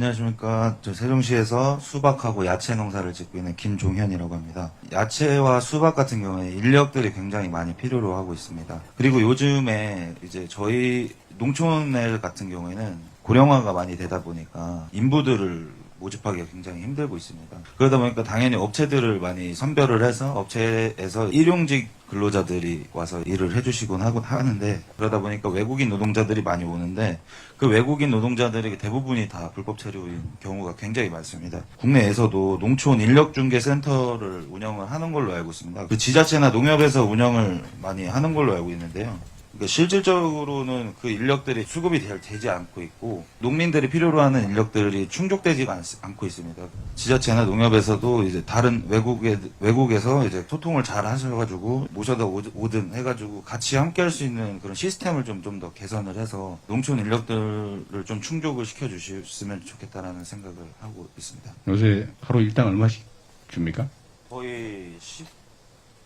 안녕하십니까. 저 세종시에서 수박하고 야채 농사를 짓고 있는 김종현이라고 합니다. 야채와 수박 같은 경우에 인력들이 굉장히 많이 필요로 하고 있습니다. 그리고 요즘에 이제 저희 농촌 같은 경우에는 고령화가 많이 되다 보니까 인부들을 모집하기가 굉장히 힘들고 있습니다. 그러다 보니까 당연히 업체들을 많이 선별을 해서 업체에서 일용직 근로자들이 와서 일을 해주시곤 하고 하는데 그러다 보니까 외국인 노동자들이 많이 오는데 그 외국인 노동자들이 대부분이 다 불법 체류인 경우가 굉장히 많습니다. 국내에서도 농촌 인력중개센터를 운영을 하는 걸로 알고 있습니다. 그 지자체나 농협에서 운영을 많이 하는 걸로 알고 있는데요. 그러니까 실질적으로는 그 인력들이 수급이 되- 되지 않고 있고 농민들이 필요로 하는 인력들이 충족되지가 않, 않고 있습니다. 지자체나 농협에서도 이제 다른 외국에 외국에서 이제 소통을 잘 하셔가지고 모셔다 오- 오든 해가지고 같이 함께 할 수 있는 그런 시스템을 좀 좀 더 개선을 해서 농촌 인력들을 좀 충족을 시켜 주셨으면 좋겠다라는 생각을 하고 있습니다. 요새 하루 일당 얼마씩 줍니까? 거의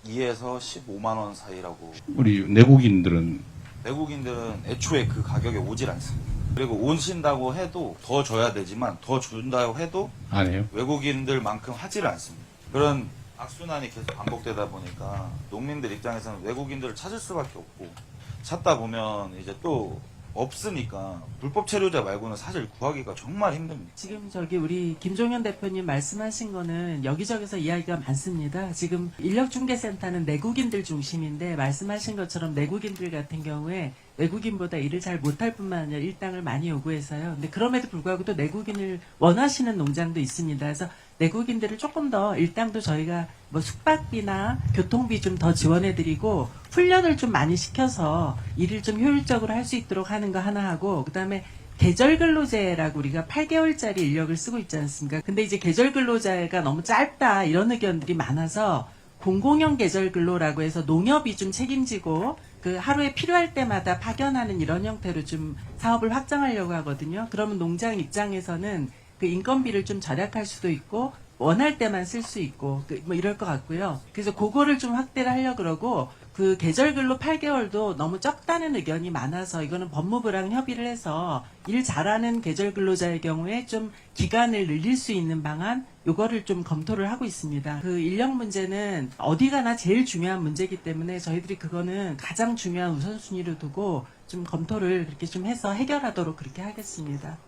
12에서 15만 원 사이라고 우리 내국인들은 외국인들은 애초에 그 가격에 오질 않습니다. 그리고 오신다고 해도 더 줘야 되지만 더 준다고 해도 안 해요. 외국인들만큼 하지를 않습니다. 그런 악순환이 계속 반복되다 보니까 농민들 입장에서는 외국인들을 찾을 수밖에 없고 찾다 보면 이제 또 없으니까 불법 체류자 말고는 사실 구하기가 정말 힘듭니다. 지금 저기 우리 김종현 대표님 말씀하신 거는 여기저기서 이야기가 많습니다. 지금 인력중개센터는 내국인들 중심인데 말씀하신 것처럼 내국인들 같은 경우에 외국인보다 일을 잘 못할 뿐만 아니라 일당을 많이 요구해서요. 근데 그럼에도 불구하고 또 내국인을 원하시는 농장도 있습니다. 그래서 내국인들을 조금 더 일당도 저희가 뭐 숙박비나 교통비 좀 더 지원해드리고 훈련을 좀 많이 시켜서 일을 좀 효율적으로 할 수 있도록 하는 거 하나 하고 그다음에 계절 근로제라고 우리가 8개월짜리 인력을 쓰고 있지 않습니까? 근데 이제 계절 근로제가 너무 짧다 이런 의견들이 많아서 공공형 계절 근로라고 해서 농협이 좀 책임지고 그 하루에 필요할 때마다 파견하는 이런 형태로 좀 사업을 확장하려고 하거든요. 그러면 농장 입장에서는 그 인건비를 좀 절약할 수도 있고 원할 때만 쓸 수 있고 그 뭐 이럴 것 같고요. 그래서 그거를 좀 확대를 하려 그러고 그 계절 근로 8개월도 너무 적다는 의견이 많아서 이거는 법무부랑 협의를 해서 일 잘하는 계절 근로자의 경우에 좀 기간을 늘릴 수 있는 방안 요거를 좀 검토를 하고 있습니다. 그 인력 문제는 어디 가나 제일 중요한 문제이기 때문에 저희들이 그거는 가장 중요한 우선순위로 두고 좀 검토를 그렇게 좀 해서 해결하도록 그렇게 하겠습니다.